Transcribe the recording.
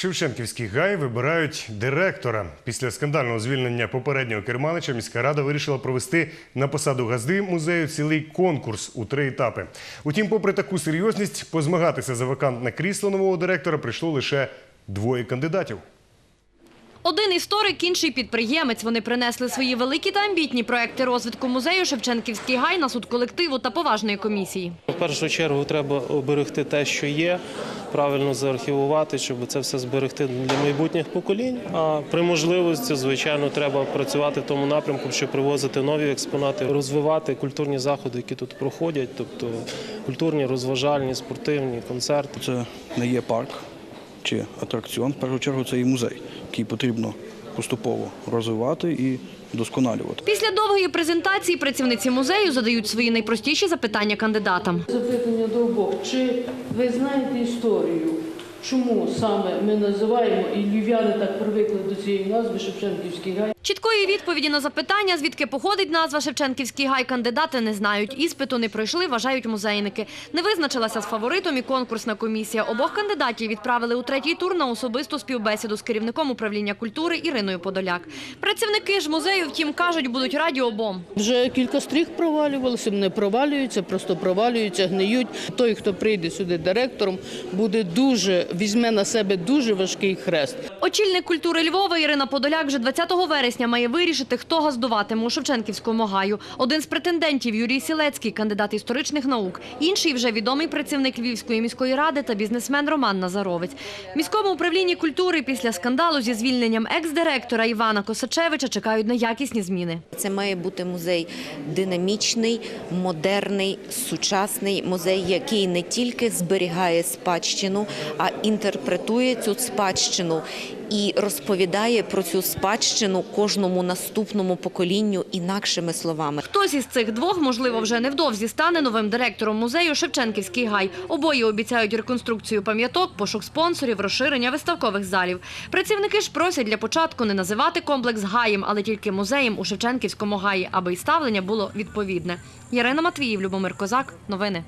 Шевченківський гай вибирають директора. Після скандального звільнення попереднього керманича міська рада вирішила провести на посаду газди музею цілий конкурс у три етапи. Утім, попри таку серйозність, позмагатися за вакантне крісло нового директора прийшло лише двоє кандидатів. Один історик, інший підприємець. Вони принесли свої великі та амбітні проекти розвитку музею Шевченківський гай на суд колективу та поважної комісії. В першу чергу треба оберегти те, що є, правильно заархівувати, щоб це все зберегти для майбутніх поколінь. А при можливості, звичайно, треба працювати в тому напрямку, щоб привозити нові експонати, розвивати культурні заходи, які тут проходять, тобто культурні, розважальні, спортивні, концерти. Це не є парк чи атракціон. В першу чергу це і музей, який потрібно поступово розвивати і досконалювати. Після довгої презентації працівниці музею задають свої найпростіші запитання кандидатам. Запитання до обох. Чи ви знаєте історію, чому саме ми називаємо і львів'яни так привикли до цієї назви Шевченківський гай? Чіткої відповіді на запитання, звідки походить назва Шевченківський гай, кандидати не знають. Іспиту не пройшли, вважають музейники. Не визначилася з фаворитом і конкурсна комісія. Обох кандидатів відправили у третій тур на особисту співбесіду з керівником управління культури Іриною Подоляк. Працівники ж музею, втім, кажуть, будуть раді обом. Вже кілька стріх провалювалося, не провалюються, просто провалюються, гниють. Той, хто прийде сюди директором, буде дуже візьме на себе дуже важкий хрест. Очільник культури Львова Ірина Подоляк вже 20 вересня має вирішити, хто газдуватиме у Шевченківському гаю. Один з претендентів Юрій Сілецький, кандидат історичних наук. Інший вже відомий працівник Львівської міської ради та бізнесмен Роман Назаровець. В міському управлінні культури після скандалу зі звільненням екс-директора Івана Косачевича чекають на якісні зміни. Це має бути музей динамічний, модерний, сучасний музей, який не тільки зберігає спадщину, а інтерпретує цю спадщину і розповідає про цю спадщину кожному наступному поколінню інакшими словами. Хтось із цих двох, можливо, вже невдовзі стане новим директором музею Шевченківський гай. Обоє обіцяють реконструкцію пам'яток, пошук спонсорів, розширення виставкових залів. Працівники ж просять для початку не називати комплекс гаєм, але тільки музеєм у Шевченківському гаї, аби й ставлення було відповідне. Ярина Матвіїв, Любомир Козак. Новини.